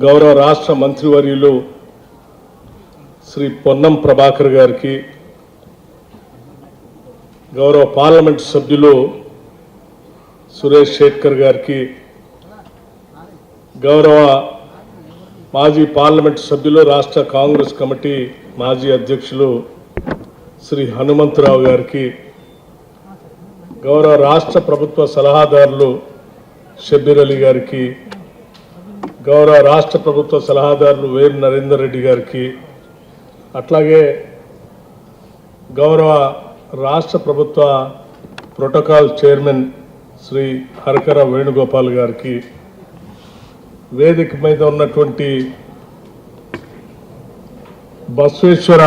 గౌరవ రాష్ట్ర మంత్రివర్యులు శ్రీ పొన్నం ప్రభాకర్ గారికి గౌరవ పార్లమెంట్ సభ్యులు సురేష్ శేఖర్ గారికి గౌరవ మాజీ పార్లమెంట్ సభ్యులు రాష్ట్ర కాంగ్రెస్ కమిటీ మాజీ అధ్యక్షులు శ్రీ హనుమంతరావు గారికి గౌరవ రాష్ట్ర ప్రభుత్వ సలహాదారులు షబ్బీర్ అలీ గారికి గౌరవ రాష్ట్ర ప్రభుత్వ సలహాదారులు వేరు నరేందర్ రెడ్డి గారికి అట్లాగే గౌరవ రాష్ట్ర ప్రభుత్వ ప్రోటోకాల్ చైర్మన్ శ్రీ హరకర వేణుగోపాల్ గారికి వేదిక మీద ఉన్నటువంటి బసవేశ్వర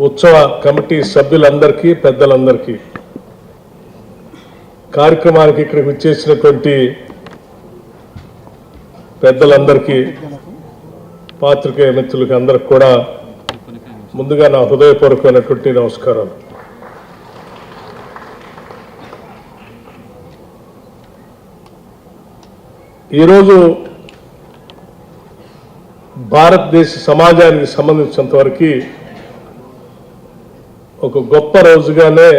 ఉత్సవ కమిటీ సభ్యులందరికీ పెద్దలందరికీ కార్యక్రమానికి ఇక్కడికి వచ్చేసినటువంటి పెద్దలందరికీ పాత్రికేయ మిత్రులకి అందరికి కూడా ముందుగా నా హృదయపూర్వకమైనటువంటి నమస్కారాలు. ఈరోజు భారతదేశ సమాజానికి సంబంధించినంత వరకు ఒక గొప్ప రోజుగానే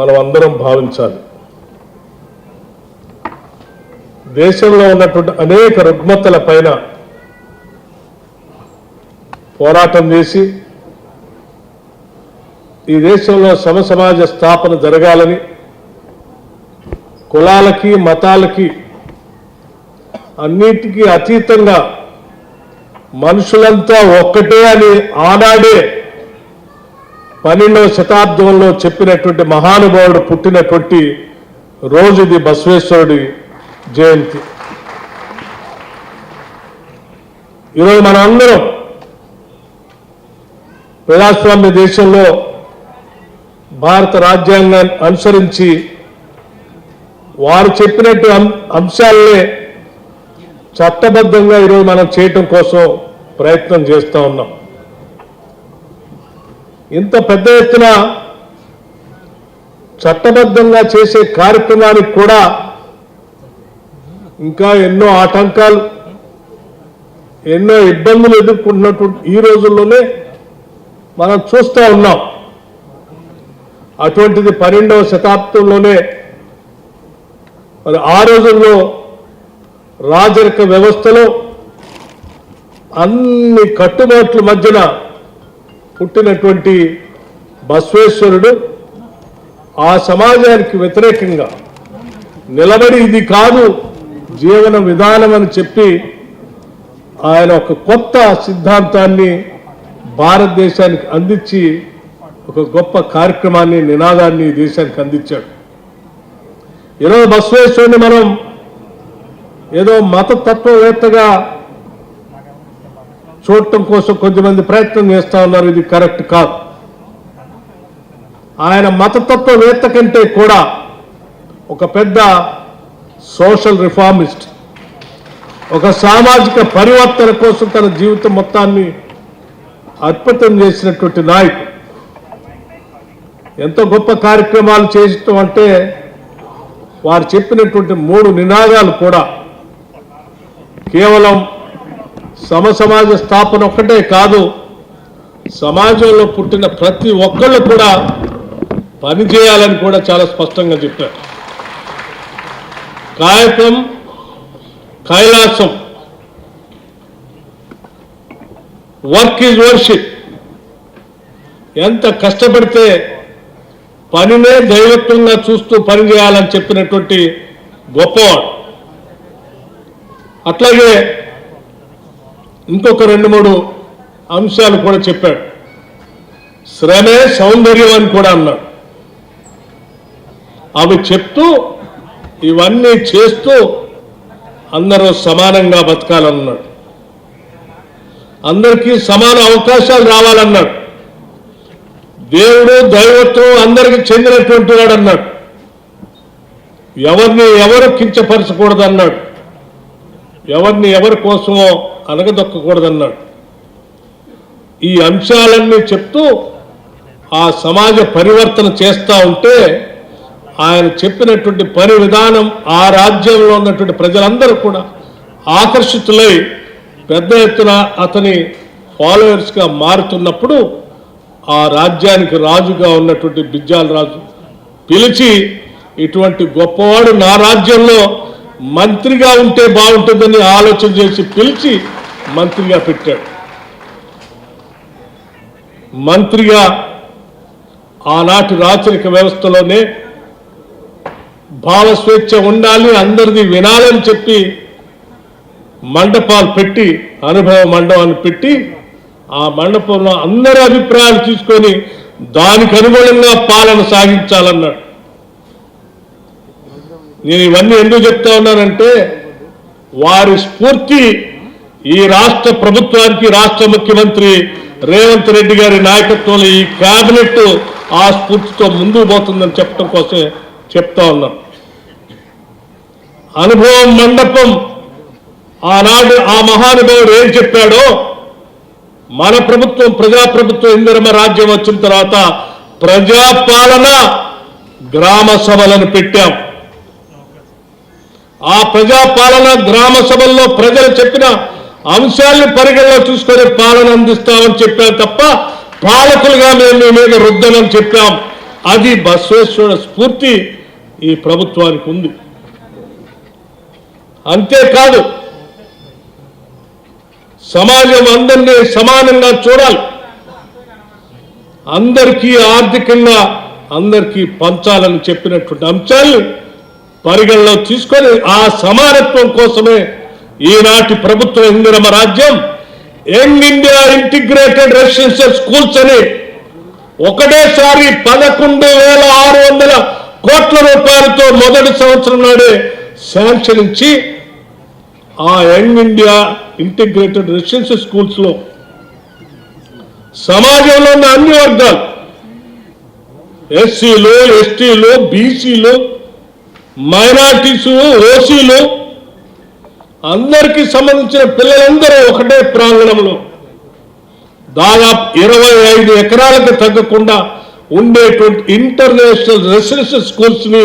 మనం అందరం భావించాలి. దేశంలో ఉన్నటువంటి అనేక రుగ్మతల పైన పోరాటం చేసి ఈ దేశంలో సమసమాజ స్థాపన జరగాలని కులాలకి మతాలకి అన్నిటికీ అతీతంగా మనుషులంతా ఒక్కటే అని ఆనాడే పన్నెండవ శతాబ్దంలో చెప్పినటువంటి మహానుభావుడు పుట్టినటువంటి రోజుది బసవేశ్వరుడి జయంతి. ఈరోజు మన అందరం ప్రజాస్వామ్య దేశంలో భారత రాజ్యాంగాన్ని అనుసరించి వారు చెప్పినట్టు అంశాలనే చట్టబద్ధంగా ఈరోజు మనం చేయటం కోసం ప్రయత్నం చేస్తూ ఉన్నాం. ఇంత పెద్ద ఎత్తున చట్టబద్ధంగా చేసే కార్యక్రమానికి కూడా ఇంకా ఎన్నో ఆటంకాలు ఎన్నో ఇబ్బందులు ఎదుర్కొన్నటువంటి ఈ రోజుల్లోనే మనం చూస్తూ ఉన్నాం. అటువంటిది పన్నెండవ శతాబ్దంలోనే మరి ఆ రోజుల్లో రాజరిక వ్యవస్థలో అన్ని కట్టుబాట్ల మధ్యన పుట్టినటువంటి బసవేశ్వరుడు ఆ సమాజానికి వ్యతిరేకంగా నిలబడి ఇది కాదు జీవన విధానం అని చెప్పి ఆయన ఒక కొత్త సిద్ధాంతాన్ని భారతదేశానికి అందించి ఒక గొప్ప కార్యక్రమాన్ని నినాదాన్ని ఈ దేశానికి అందించాడు. ఈరోజు బసవేశ్వరుని మనం ఏదో మత తత్వవేత్తగా చూడటం కోసం కొంతమంది ప్రయత్నం చేస్తూ ఉన్నారు. ఇది కరెక్ట్ కాదు. ఆయన మతతత్వవేత్త కంటే కూడా ఒక పెద్ద సోషల్ రిఫార్మిస్ట్ ఒక సామాజిక పరివర్తన కోసం తన జీవితం మొత్తాన్ని అర్పితం చేసినటువంటి నాయకుడు. ఎంతో గొప్ప కార్యక్రమాలు చేయటం అంటే వారు చెప్పినటువంటి మూడు నినాదాలు కూడా కేవలం సమసమాజ స్థాపన ఒక్కటే కాదు సమాజంలో పుట్టిన ప్రతి ఒక్కళ్ళు కూడా పనిచేయాలని కూడా చాలా స్పష్టంగా చెప్పారు. కాయకం కైలాసం. వర్క్ ఈజ్ వర్షిప్ ఎంత కష్టపడితే పనినే దైవత్వంగా చూస్తూ పని చేయాలని చెప్పినటువంటి గొప్పవాడు. అట్లాగే ఇంకొక రెండు మూడు అంశాలు కూడా చెప్పాడు. శ్రమే సౌందర్యం అని కూడా అన్నాడు. అవి చెప్తూ ఇవన్నీ చేస్తూ అందరూ సమానంగా బతకాలన్నాడు. అందరికీ సమాన అవకాశాలు రావాలన్నాడు. దేవుడు దైవత్వం అందరికి చెందినటువంటి వాడు అన్నాడు ఎవరిని ఎవరు కించపరచకూడదు అన్నాడు ఎవరిని ఎవరి కోసమో అనగదొక్కకూడదన్నాడు ఈ అంశాలన్నీ చెప్తూ ఆ సమాజ పరివర్తన చేస్తూ ఉంటే ఆయన చెప్పినటువంటి పని విధానం ఆ రాజ్యంలో ఉన్నటువంటి ప్రజలందరూ కూడా ఆకర్షితులై పెద్ద ఎత్తున అతని ఫాలోయర్స్గా మారుతున్నప్పుడు ఆ రాజ్యానికి రాజుగా ఉన్నటువంటి బిజ్జాల రాజు పిలిచి ఇటువంటి గొప్పవాడు నా రాజ్యంలో మంత్రిగా ఉంటే బాగుంటుందని ఆలోచన చేసి పిలిచి మంత్రిగా పెట్టాడు. మంత్రిగా ఆనాటి రాచరిక వ్యవస్థలోనే భావ స్వేచ్ఛ ఉండాలి అందరిది వినాలని చెప్పి మండపాలు పెట్టి అనుభవ మండపాన్ని పెట్టి ఆ మండపంలో అందరి అభిప్రాయాలు తీసుకొని దానికి అనుగుణంగా పాలన సాగించాలన్నాడు. నేను ఇవన్నీ ఎందుకు చెప్తా ఉన్నానంటే వారి స్ఫూర్తి ఈ రాష్ట్ర ప్రభుత్వానికి రాష్ట్ర ముఖ్యమంత్రి రేవంత్ రెడ్డి గారి నాయకత్వంలో ఈ కేబినెట్ ఆ స్ఫూర్తితో ముందుకు పోతుందని చెప్పడం కోసం చెప్తా ఉన్నాను. అనుభవం మండపం ఆనాడు ఆ మహానుభావుడు ఏం చెప్పాడో మన ప్రభుత్వం ప్రజాప్రభుత్వం ఇందిరమ రాజ్యం వచ్చిన తర్వాత ప్రజాపాలన గ్రామ సభలను పెట్టాం. ఆ ప్రజాపాలన గ్రామ సభల్లో ప్రజలు చెప్పిన అంశాలను పరిగణలో చూసుకొని పాలన అందిస్తామని చెప్పాం తప్ప పాలకులుగా మేము మీ మీద రుద్దనని చెప్పాం. అది బసవేశ్వర స్ఫూర్తి ఈ ప్రభుత్వానికి ఉంది. అంతేకాదు సమాజం అందరినీ సమానంగా చూడాలి. అందరికీ ఆర్థికంగా అందరికీ పంచాలని చెప్పినటువంటి అంశాలు పరిగణలో తీసుకొని ఆ సమానత్వం కోసమే ఈనాటి ప్రభుత్వ ఇందిరమ రాజ్యం young India integrated residential schools అని ఒకటేసారి పదకొండు వేల ఆరు వందల కోట్ల రూపాయలతో మొదటి సంవత్సరం నాడే శాంక్షన్ ఇచ్చి ఆ యంగ్ ఇండియా ఇంటిగ్రేటెడ్ రెసిడెన్షియల్ స్కూల్స్లో. సమాజంలో ఉన్న అన్ని వర్గాలు. ఎస్సీలు ఎస్టీలు బీసీలు మైనార్టీసు ఓసీలు అందరికీ సంబంధించిన పిల్లలందరూ ఒకటే ప్రాంగణంలో. దాదాపు ఇరవై ఐదు ఎకరాలకు తగ్గకుండా ఉండేటువంటి ఇంటర్నేషనల్ రెసిడెన్షియల్ స్కూల్స్ని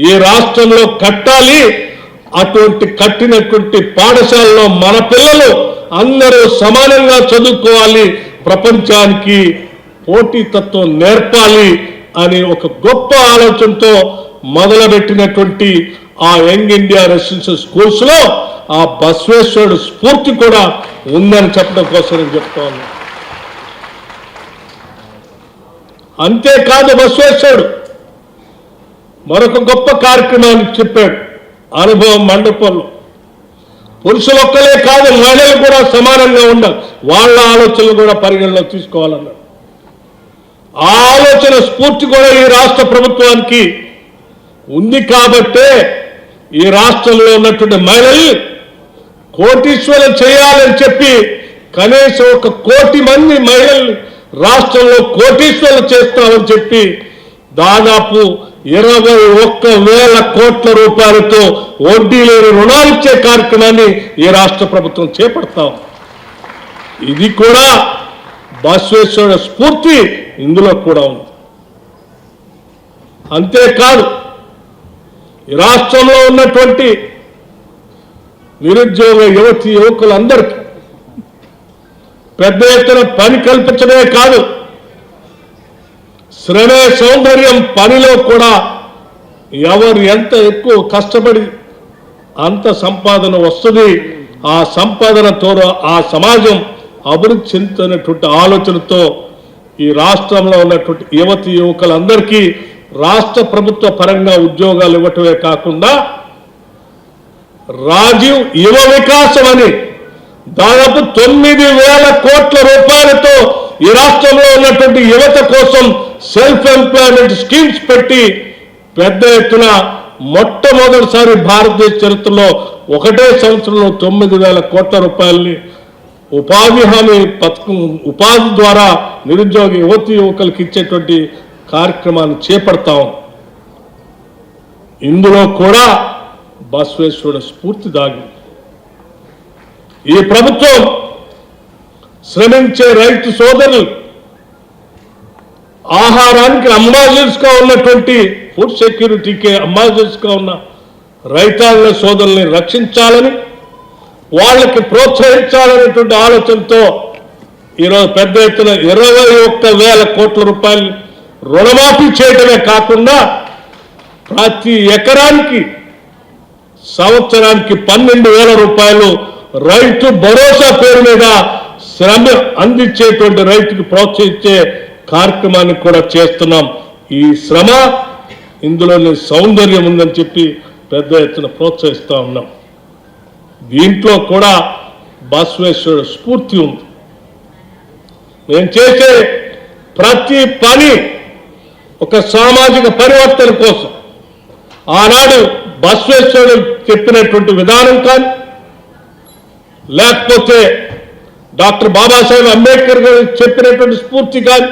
ఈ రాష్ట్రంలో కట్టాలి. అటువంటి కట్టినటువంటి పాఠశాలలో మన పిల్లలు అందరూ సమానంగా చదువుకోవాలి ప్రపంచానికి పోటీతత్వం నేర్పాలి అని ఒక గొప్ప ఆలోచనతో మొదలుపెట్టినటువంటి ఆ యంగ్ ఇండియా రెసిడెన్షియల్ స్కూల్స్లో ఆ బసవేశ్వరుడు స్ఫూర్తి కూడా ఉందని చెప్పడం కోసం నేను చెప్తా అంతేకాదు బసవేశ్వరుడు మరొక గొప్ప కార్యక్రమాన్ని చెప్పాడు. అనుభవం మండపంలో పురుషులు ఒక్కలే కాదు మహిళలు కూడా సమానంగా ఉండాలి. వాళ్ళ ఆలోచనలు కూడా పరిగణలో తీసుకోవాలన్నాడు ఆ ఆలోచన స్ఫూర్తి కూడా ఈ రాష్ట్ర ప్రభుత్వానికి ఉంది కాబట్టే ఈ రాష్ట్రంలో ఉన్నటువంటి మహిళలు కోటీశ్వరం చేయాలని చెప్పి కనీసం ఒక కోటి మంది మహిళలు రాష్ట్రంలో కోటీశ్వరం చేస్తామని చెప్పి దాదాపు ఇరవై ఒక్క వేల కోట్ల రూపాయలతో వడ్డీ లేని రుణాలు ఇచ్చే కార్యక్రమాన్ని ఈ రాష్ట్ర ప్రభుత్వం చేపడతాం. ఇది కూడా బసవేశ్వరుడు స్ఫూర్తి ఇందులో కూడా ఉంది. అంతేకాదు ఈ రాష్ట్రంలో ఉన్నటువంటి నిరుద్యోగ యువతి యువకులందరికీ పెద్ద ఎత్తున పని కల్పించడమే కాదు శ్రమే సౌందర్యం పనిలో కూడా ఎవరు ఎంత ఎక్కువ కష్టపడి అంత సంపాదన వస్తుంది ఆ సంపాదనతో ఆ సమాజం అభివృద్ధి చెందుతున్నటువంటి ఆలోచనతో ఈ రాష్ట్రంలో ఉన్నటువంటి యువతి యువకులందరికీ రాష్ట్ర ప్రభుత్వ పరంగా ఉద్యోగాలు ఇవ్వటమే కాకుండా రాజీవ్ యువ వికాసం అని దాదాపు తొమ్మిది వేల కోట్ల రూపాయలతో ఈ రాష్ట్రంలో ఉన్నటువంటి యువత కోసం సెల్ఫ్ ఎంప్లాయ్మెంట్ స్కీమ్స్ పెట్టి పెద్ద ఎత్తున మొట్టమొదటిసారి భారతదేశ చరిత్రలో ఒకటే సంవత్సరంలో తొమ్మిది వేల కోట్ల రూపాయలని ఉపాధి హామీ పథకం ఉపాధి ద్వారా నిరుద్యోగ యువతి యువకులకు ఇచ్చేటువంటి కార్యక్రమాన్ని చేపడతాం ఇందులో కూడా బసవేశ్వరుడు స్ఫూర్తి దాగి. ఈ ప్రభుత్వం శ్రమించే రైతు సోదరులు ఆహారానికి అంబాసిడర్స్ ఉన్నటువంటి ఫుడ్ సెక్యూరిటీకి అంబాసిడర్స్ ఉన్న రైతాంగ సోదరుల్ని రక్షించాలని వాళ్ళకి ప్రోత్సహించాలనేటువంటి ఆలోచనతో ఈరోజు పెద్ద ఎత్తున ఇరవై ఒక్క వేల కోట్ల రూపాయలు రుణమాఫీ చేయడమే కాకుండా ప్రతి ఎకరానికి సంవత్సరానికి పన్నెండు వేల రూపాయలు రైతు భరోసా పేరు మీద శ్రమ అందించేటువంటి రైతుకు ప్రోత్సహించే కార్యక్రమాన్ని కూడా చేస్తున్నాం. ఈ శ్రమ ఇందులోని సౌందర్యం ఉందని చెప్పి పెద్ద ఎత్తున ప్రోత్సహిస్తా ఉన్నాం. దీంట్లో కూడా బసవేశ్వరుడు స్ఫూర్తి ఉంది. మేము చేసే ప్రతి పని ఒక సామాజిక పరివర్తన కోసం. ఆనాడు బసవేశ్వరుడు చెప్పినటువంటి విధానం కానీ లేకపోతే డాక్టర్ బాబాసాహెబ్ అంబేద్కర్ గారు చెప్పినటువంటి స్ఫూర్తి కానీ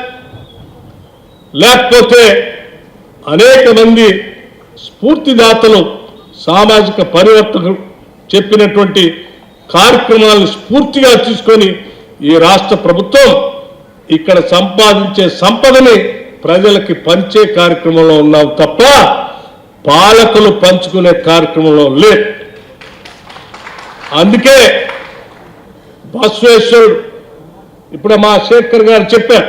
లేకపోతే అనేక మంది స్ఫూర్తిదాతలు సామాజిక పరివర్తన చెప్పినటువంటి కార్యక్రమాలను స్ఫూర్తిగా తీసుకొని ఈ రాష్ట్ర ప్రభుత్వం ఇక్కడ సంపాదించే సంపదని ప్రజలకి పంచే కార్యక్రమంలో ఉన్నాం తప్ప పాలకులు పంచుకునే కార్యక్రమంలో లేదు అందుకే బసవేశ్వరుడు ఇప్పుడు మా శేఖర్ గారు చెప్పారు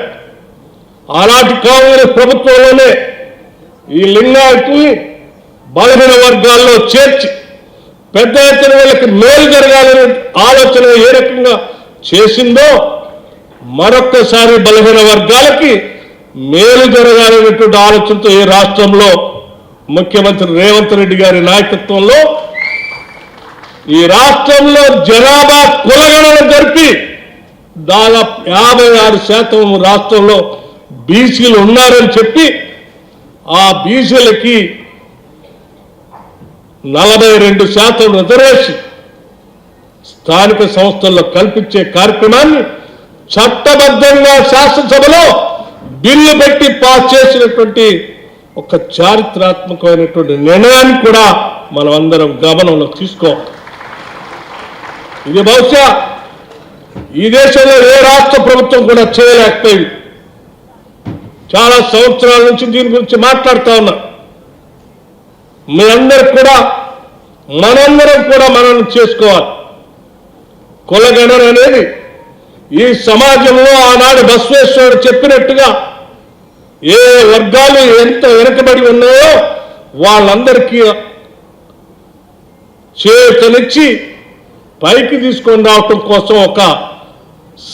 ఆనాటి కాంగ్రెస్ ప్రభుత్వంలోనే ఈ లింగాయత్ని బలహీన వర్గాల్లో చేర్చి పెద్ద ఎత్తున వీళ్ళకి మేలు జరగాలనే ఆలోచన ఏ రకంగా చేసిందో మరొక్కసారి బలహీన వర్గాలకి మేలు జరగాలనేటువంటి ఆలోచనతో ఈ రాష్ట్రంలో ముఖ్యమంత్రి రేవంత్ రెడ్డి గారి నాయకత్వంలో ఈ రాష్ట్రంలో జనాభా కులగణన జరిపి దాదాపు యాభై ఆరు శాతం రాష్ట్రంలో బీసీలు ఉన్నారని చెప్పి ఆ బీసీలకి నలభై రెండు శాతం రిజర్వేషన్ స్థానిక సంస్థల్లో కల్పించే కార్యక్రమాన్ని చట్టబద్ధంగా శాసనసభలో బిల్లు పెట్టి పాస్ చేసినటువంటి ఒక చారిత్రాత్మకమైనటువంటి నిర్ణయాన్ని కూడా మనం అందరం గమనంలో తీసుకోవాలి. ఇది బహుశా ఈ దేశంలో ఏ రాష్ట్ర ప్రభుత్వం కూడా చేయలేకపోయింది. చాలా సంవత్సరాల నుంచి దీని గురించి మాట్లాడుతా ఉన్నా. మీ అందరికి కూడా మనందరం కూడా మనం చేసుకోవాలి. కులగణన అనేది ఈ సమాజంలో ఆనాడు బసవేశ్వరుడు చెప్పినట్టుగా ఏ వర్గాలు ఎంత వెనుకబడి ఉన్నాయో వాళ్ళందరికీ చేతనిచ్చి పైకి తీసుకొని రావటం కోసం ఒక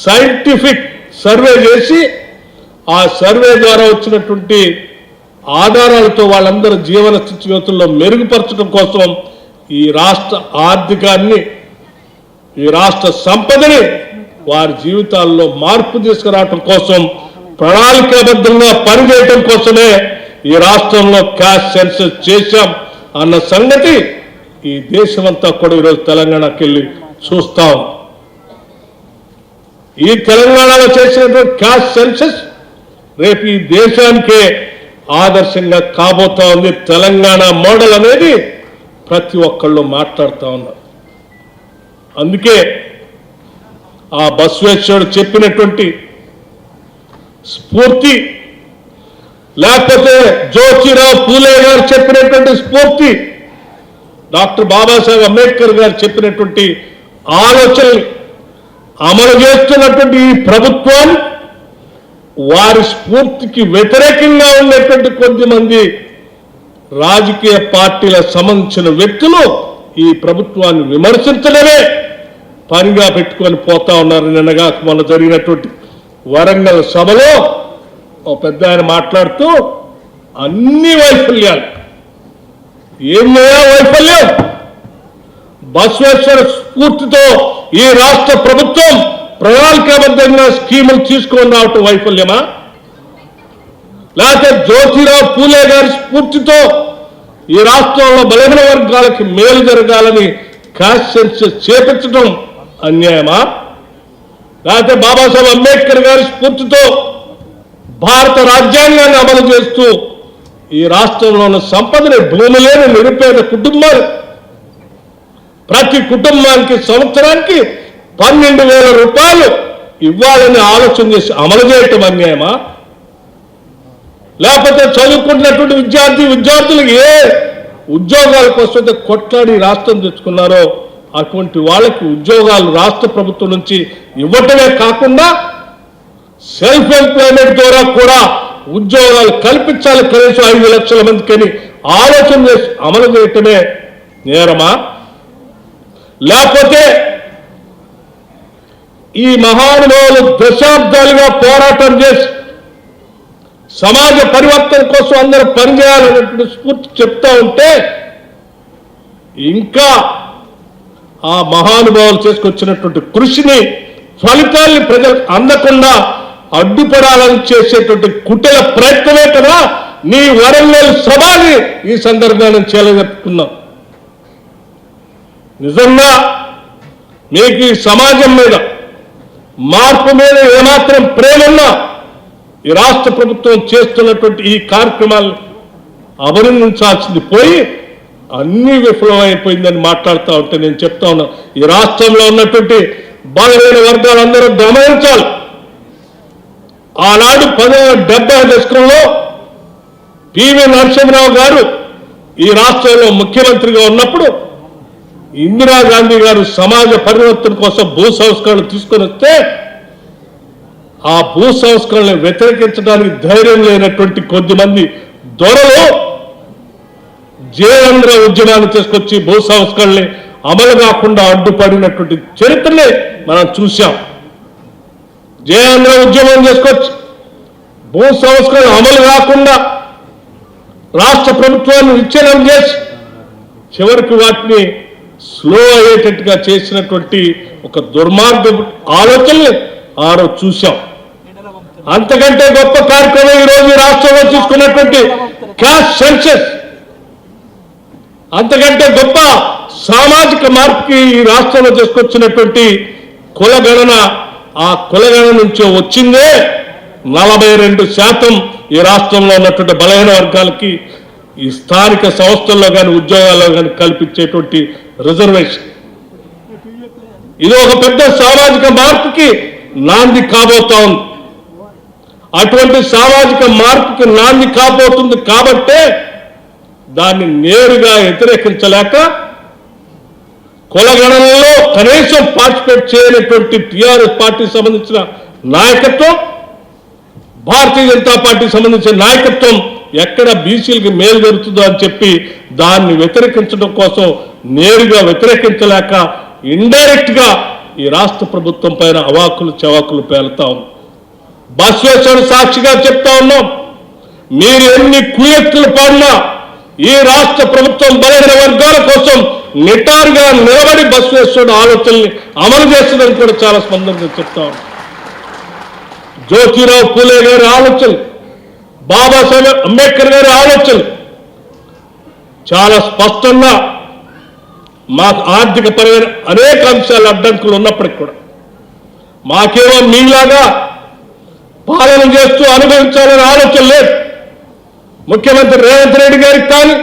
సైంటిఫిక్ సర్వే చేసి ఆ సర్వే ద్వారా వచ్చినటువంటి ఆధారాలతో వాళ్ళందరి జీవన స్థితిగతుల్లో మెరుగుపరచడం కోసం ఈ రాష్ట్ర ఆర్థికాన్ని ఈ రాష్ట్ర సంపదని వారి జీవితాల్లో మార్పు తీసుకురావటం కోసం ప్రణాళికాబద్ధంగా పనిచేయటం కోసమే ఈ రాష్ట్రంలో క్యాష్ సెన్సస్ చేశాం అన్న సంగతి ఈ దేశమంతా కూడా ఈరోజు తెలంగాణకి వెళ్ళి చూస్తాం. ఈ తెలంగాణలో చేసినటువంటి క్యాష్ సెన్సస్ రేపు ఈ దేశానికే ఆదర్శంగా కాబోతా ఉంది తెలంగాణ మోడల్ అనేది ప్రతి ఒక్కళ్ళు మాట్లాడుతూ ఉన్నారు. అందుకే ఆ బసవేశ్వరుడు చెప్పినటువంటి స్ఫూర్తి లేకపోతే జ్యోతిరావు పూలే గారు చెప్పినటువంటి స్ఫూర్తి డాక్టర్ బాబాసాహెబ్ అంబేద్కర్ గారు చెప్పినటువంటి ఆలోచనలు అమలు చేస్తున్నటువంటి ఈ ప్రభుత్వం వారి స్ఫూర్తికి వ్యతిరేకంగా ఉండేటువంటి కొద్దిమంది రాజకీయ పార్టీల సంబంధించిన వ్యక్తులు ఈ ప్రభుత్వాన్ని విమర్శించడమే పనిగా పెట్టుకొని పోతా ఉన్నారు నిన్నగా మొన్న జరిగినటువంటి వరంగల్ సభలో ఓ పెద్ద ఆయన మాట్లాడుతూ అన్ని వైఫల్యాలు. ఏమయ్యా వైఫల్యం? బసవేశ్వర స్ఫూర్తితో ఈ రాష్ట్ర ప్రభుత్వం ప్రణాళికాబద్ధంగా స్కీములు తీసుకొని రావటం వైఫల్యమా? లేకపోతే జ్యోతిరావు పూలే గారి స్ఫూర్తితో ఈ రాష్ట్రంలో బలహీన వర్గాలకి మేలు జరగాలని క్యాష్ చేపించడం అన్యాయమా? లేకపోతే బాబాసాహెబ్ అంబేద్కర్ గారి స్ఫూర్తితో భారత రాజ్యాంగాన్ని అమలు చేస్తూ ఈ రాష్ట్రంలో ఉన్న సంపదని భూమి లేని నిరుపేద కుటుంబాలు ప్రతి కుటుంబానికి సంవత్సరానికి పన్నెండు వేల రూపాయలు ఇవ్వాలని ఆలోచన చేసి అమలు చేయటం అన్యాయమా? లేకపోతే చదువుకుంటున్నటువంటి విద్యార్థి విద్యార్థులకు ఏ ఉద్యోగాల కోసం అయితే కొట్లాడి రాష్ట్రం తెచ్చుకున్నారో అటువంటి వాళ్ళకి ఉద్యోగాలు రాష్ట్ర ప్రభుత్వం నుంచి ఇవ్వటమే కాకుండా సెల్ఫ్ ఎంప్లాయ్మెంట్ ద్వారా కూడా ఉద్యోగాలు కల్పించాలి కనీసం ఐదు లక్షల మందికి ఆలోచన చేసి అమలు చేయటమే నేరమా? లేకపోతే ఈ మహానుభావులు దశాబ్దాలుగా పోరాటం చేసి సమాజ పరివర్తన కోసం అందరూ పనిచేయాలనేటువంటి స్ఫూర్తి చెప్తా ఉంటే ఇంకా ఆ మహానుభావులు చేసుకొచ్చినటువంటి కృషిని ఫలితాల్ని ప్రజలకు అందకుండా అడ్డుపడాలని చేసేటువంటి కుటల ప్రయత్నమే కదా నీ వరంగల్ సభని ఈ సందర్భంగా చేయలేకపోతున్నాం నిజంగా మీకు ఈ సమాజం మీద మార్పు మీద ఏమాత్రం ప్రేమన్నా ఈ రాష్ట్ర ప్రభుత్వం చేస్తున్నటువంటి ఈ కార్యక్రమాలు అభినందించాల్సింది పోయి అన్ని విఫలమైపోయిందని మాట్లాడుతూ ఉంటే నేను చెప్తా ఉన్నా ఈ రాష్ట్రంలో ఉన్నటువంటి బలమైన వర్గాలందరూ గమనించాలి. ఆనాడు పంతొమ్మిది డెబ్బై దశకంలో పివి నరసింహరావు గారు ఈ రాష్ట్రంలో ముఖ్యమంత్రిగా ఉన్నప్పుడు ఇందిరాగాంధీ గారు సమాజ పరివర్తన కోసం భూ సంస్కరణ తీసుకొని వస్తే ఆ భూ సంస్కరణలు వ్యతిరేకించడానికి ధైర్యం లేనటువంటి కొద్దిమంది దొరలు జేంద్ర ఉద్యమాన్ని తీసుకొచ్చి భూ సంస్కరణని అమలు కాకుండా అడ్డుపడినటువంటి చరిత్రని మనం చూశాం. జయేంద్ర ఉద్యమం చేసుకోవచ్చు భూ సంస్కరణ అమలు కాకుండా రాష్ట్ర ప్రభుత్వాన్ని విచ్ఛిన్నం చేసి చివరికి వాటిని స్లో అయ్యేటట్టుగా చేసినటువంటి ఒక దుర్మార్గ ఆలోచనలు ఆ రోజు చూశాం. అంతకంటే గొప్ప కార్యక్రమం ఈ రోజు ఈ రాష్ట్రంలో చూసుకున్నటువంటి క్యాష్ సెన్సెస్. అంతకంటే గొప్ప సామాజిక మార్పుకి ఈ రాష్ట్రంలో తీసుకొచ్చినటువంటి కులగణన ఆ కులగణన నుంచి వచ్చిందే నలభై రెండు శాతం ఈ రాష్ట్రంలో ఉన్నటువంటి బలహీన వర్గాలకి ఈ స్థానిక సంస్థల్లో కానీ ఉద్యోగాల్లో కానీ కల్పించేటువంటి రిజర్వేషన్. ఇది ఒక పెద్ద సామాజిక మార్పుకి నాంది కాబోతా ఉంది అటువంటి సామాజిక మార్పుకి నాంది కాబోతుంది కాబట్టే దాన్ని నేరుగా వ్యతిరేకించలేక కులగణనలో కనీసం పార్టిసిపేట్ చేయనటువంటి టిఆర్ఎస్ పార్టీకి సంబంధించిన నాయకత్వం భారతీయ జనతా పార్టీకి సంబంధించిన నాయకత్వం ఎక్కడ బీసీలకి మేలు జరుగుతుందో అని చెప్పి దాన్ని వ్యతిరేకించడం కోసం నేరుగా వ్యతిరేకించలేక ఇండైరెక్ట్గా ఈ రాష్ట్ర ప్రభుత్వం పైన అవాకులు చవాకులు పేలుతా ఉంది బస్వేశ్వర సాక్షిగా చెప్తా ఉన్నాం మీరు ఎన్ని కుయెత్తులు పాడినా ఈ రాష్ట్ర ప్రభుత్వం బలహీన వర్గాల కోసం నిటారుగా నిలబడి బస్వేశ్వరుడు ఆలోచనల్ని అమలు చేస్తుందని కూడా చాలా స్పందంగా చెప్తా ఉన్నాం. జ్యోతిరావు పూలే గారి ఆలోచనలు బాబాసాహెబ్ అంబేద్కర్ గారి ఆలోచనలు చాలా స్పష్టంగా మాకు ఆర్థిక పరమైన అనేక అంశాలు అడ్డంకులు ఉన్నప్పటికి కూడా మాకేమో మీలాగా పాలన చేస్తూ అనుభవించాలనే ఆలోచన లేదు. ముఖ్యమంత్రి రేవంత్ రెడ్డి గారికి కానీ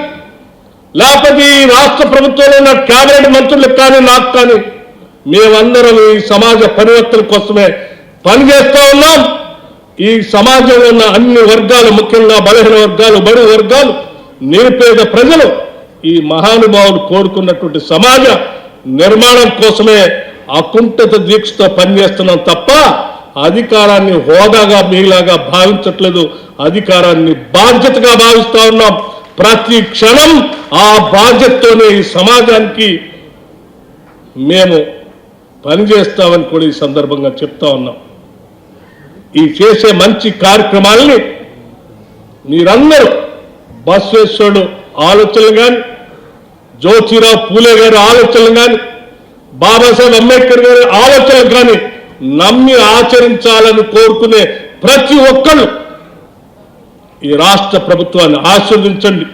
లేకపోతే ఈ రాష్ట్ర ప్రభుత్వంలో ఉన్న కేబినెట్ మంత్రులకు కానీ నాకు కానీ మేమందరం ఈ సమాజ పరివర్తన కోసమే పనిచేస్తూ ఉన్నాం. ఈ సమాజంలో ఉన్న అన్ని వర్గాలు ముఖ్యంగా బలహీన వర్గాలు బడు వర్గాలు నిరుపేద ప్రజలు ఈ మహానుభావులు కోరుకున్నటువంటి సమాజ నిర్మాణం కోసమే అకుంఠిత దీక్షతో పనిచేస్తున్నాం తప్ప అధికారాన్ని హోదాగా మీలాగా భావించట్లేదు. అధికారాన్ని బాధ్యతగా భావిస్తూ ఉన్నాం. ప్రతి క్షణం ఆ బాధ్యతతోనే ఈ సమాజానికి మేము పనిచేస్తామని కూడా ఈ సందర్భంగా చెప్తా ఉన్నాం. ఈ చేసే మంచి కార్యక్రమాలని మీరందరూ బస్వేశ్వరుడు ఆలోచనలు కానీ జ్యోతిరావు పూలే గారి ఆలోచనలు కానీ బాబాసాహెబ్ అంబేద్కర్ గారి ఆలోచనలు కానీ నమ్మి ఆచరించాలని కోరుకునే ప్రతి ఒక్కళ్ళు ఈ రాష్ట్ర ప్రభుత్వాన్ని ఆశీర్వదించండి.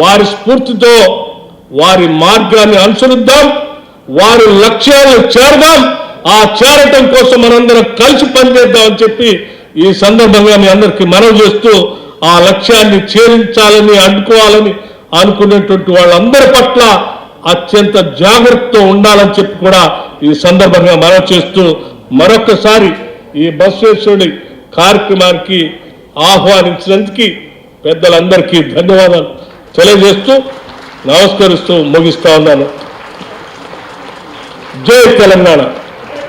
వారి స్ఫూర్తితో వారి మార్గాన్ని అనుసరిద్దాం వారి లక్ష్యాలను చేరదాం. ఆ చేరటం కోసం మనందరం కలిసి పనిచేద్దాం అని చెప్పి ఈ సందర్భంగా మీ అందరికీ మనవి చేస్తూ ఆ లక్ష్యాన్ని చేరించాలని అడ్డుకోవాలని అనుకునేటువంటి వాళ్ళందరి పట్ల అత్యంత జాగ్రత్తతో ఉండాలని చెప్పి కూడా ఈ సందర్భంగా మనవి చేస్తూ మరొకసారి ఈ బసవేశ్వరుడి కార్యక్రమానికి ఆహ్వానించినందుకు పెద్దలందరికీ ధన్యవాదాలు తెలియజేస్తూ నమస్కరిస్తూ ముగిస్తా ఉన్నాను. జై తెలంగాణ.